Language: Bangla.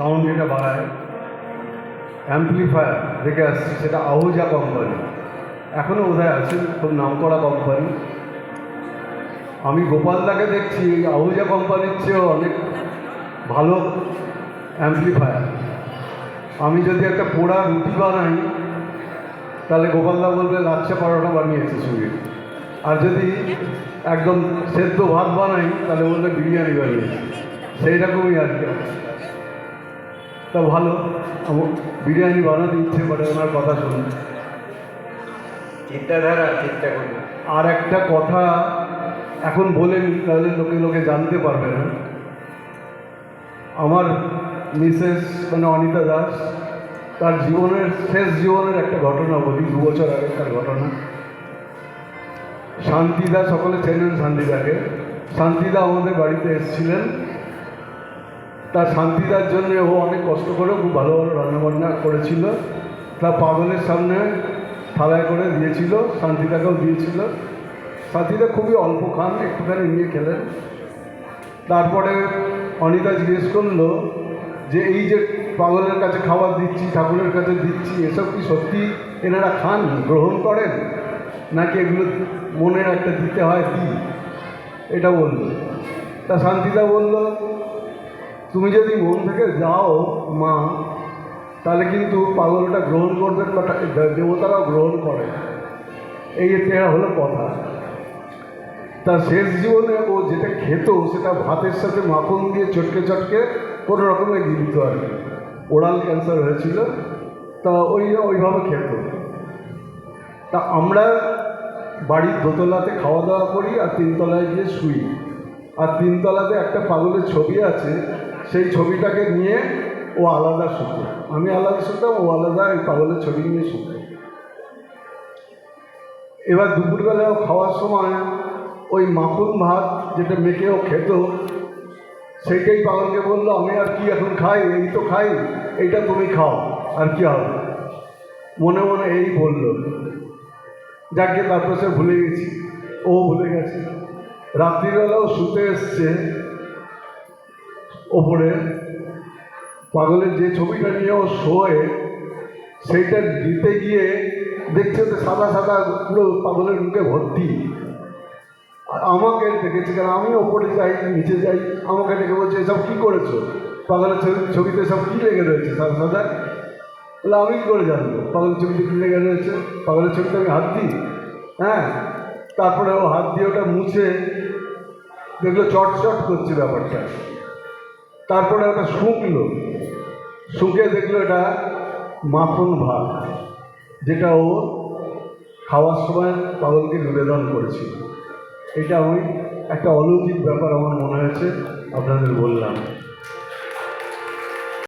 সাউন্ড যেটা বাড়ায় অ্যাম্পলিফায়ার দেখে আসছি, সেটা আহুজা কোম্পানি এখনও বোধহয় আছে, খুব নামকরা কোম্পানি আমি গোপালদাকে দেখছি আহুজা কোম্পানির চেয়েও অনেক ভালো অ্যাম্পলিফায়ার আমি যদি একটা পোড়া রুটি বানাই, তাহলে গোপালদা বলবে, লাচ্ছা পরোটা বানিয়েছে শুয়ে আর যদি একদম সেদ্ধ ভাত বানাই, তাহলে বলবে, বিরিয়ানি বানিয়েছে। সেই রকমই আর কি তা ভালো। আমার বিরিয়ানি বানাতে ইচ্ছে করে ওনার কথা শুনে চিন্তাধারা চিন্তা করুন আর একটা কথা এখন বলেন তাহলে লোকে লোকে জানতে পারবে না। আমার মিসেস মানে অনিতা দাস তার জীবনের শেষ জীবনের একটা ঘটনা বলি দু বছর আগেকার ঘটনা। শান্তিদা সকলে চেনেন শান্তিদাকে। শান্তিদা আমাদের বাড়িতে এসেছিলেন। তার শান্তিদার জন্য ও অনেক কষ্ট করে খুব ভালো ভালো রান্নাবান্না করেছিল। তা পাগলের সামনে থালায় করে দিয়েছিল, শান্তিদাকেও দিয়েছিল। শান্তিদা খুবই অল্প খান, একটুখানি নিয়ে খেলেন। তারপরে অনিতা জিজ্ঞেস করল যে, এই যে পাগলের কাছে খাবার দিচ্ছি, ঠাকুরের কাছে দিচ্ছি, এসব কি সত্যি এনারা খান, গ্রহণ করেন? নাকি এগুলো মনের একটা দিতে হয় কি? এটা বলল। তা শান্তিদা বলল তুমি যদি মন থেকে যাও, মা, তাহলে কিন্তু পাগলটা গ্রহণ করবে দেবতারাও গ্রহণ করে। এই এটা হলো কথা। তার শেষ জীবনে ও যেটা খেত, সেটা ভাতের সাথে মাখন দিয়ে চটকে চটকে কোনো রকমে গিলত আর কি ওরাল ক্যান্সার হয়েছিল, তা ওই ওইভাবে খেত। তা আমরা বাড়ির দোতলাতে খাওয়া দাওয়া করি আর তিনতলায় গিয়ে শুই। আর তিনতলাতে একটা পাগলের ছবি আছে সেই ছবিটাকে নিয়ে ও আলাদা শুতো আমি আলাদা শুতাম ও আলাদা, এই পাগলের ছবি নিয়ে শুতো এবার দুপুরবেলাও খাওয়ার সময় ওই মাখন ভাত যেটা মেখেও খেত, সেইটাই পাগলকে বলল, আমি আর কি এখন খাই? এই তো খাই, এইটা তুমি খাও, আর কি হবে? মনে মনে এই বলল। যাকে তারপর সে ভুলে গেছি, ও ভুলে গেছে। রাত্রিবেলাও শুতে এসছে ওপরে পাগলের যে ছবিটা নিয়ে ও শোয়ে, সেইটা দিতে গিয়ে দেখছে তো সাদা সাদা পুরো পাগলের মুখে ভর্তি। আমাকে দেখেছে কারণ আমি ওপরে যাই, নিচে যাই, আমাকে ডেকে বলছে, এসব কী করেছ? পাগলের ছবি ছবিতে সব কী লেগে রয়েছে সাদা সাদা? বলে, আমি কী করে জানব? পাগলের ছবিতে কী লেগে রয়েছে? পাগলের ছবিতে আমি হাত দিই? হ্যাঁ তারপরে ও হাত দিয়ে ওটা মুছে দেখল চট চট করছে ব্যাপারটা। তারপরে ওটা শুকলো। শুকে দেখল এটা মাখন ভাত, যেটা ও খাওয়ার সময় পাগলকে নিবেদন করেছিল। এটা আমি একটা অলৌকিক ব্যাপার আমার মনে হয়েছে, আপনাদের বললাম।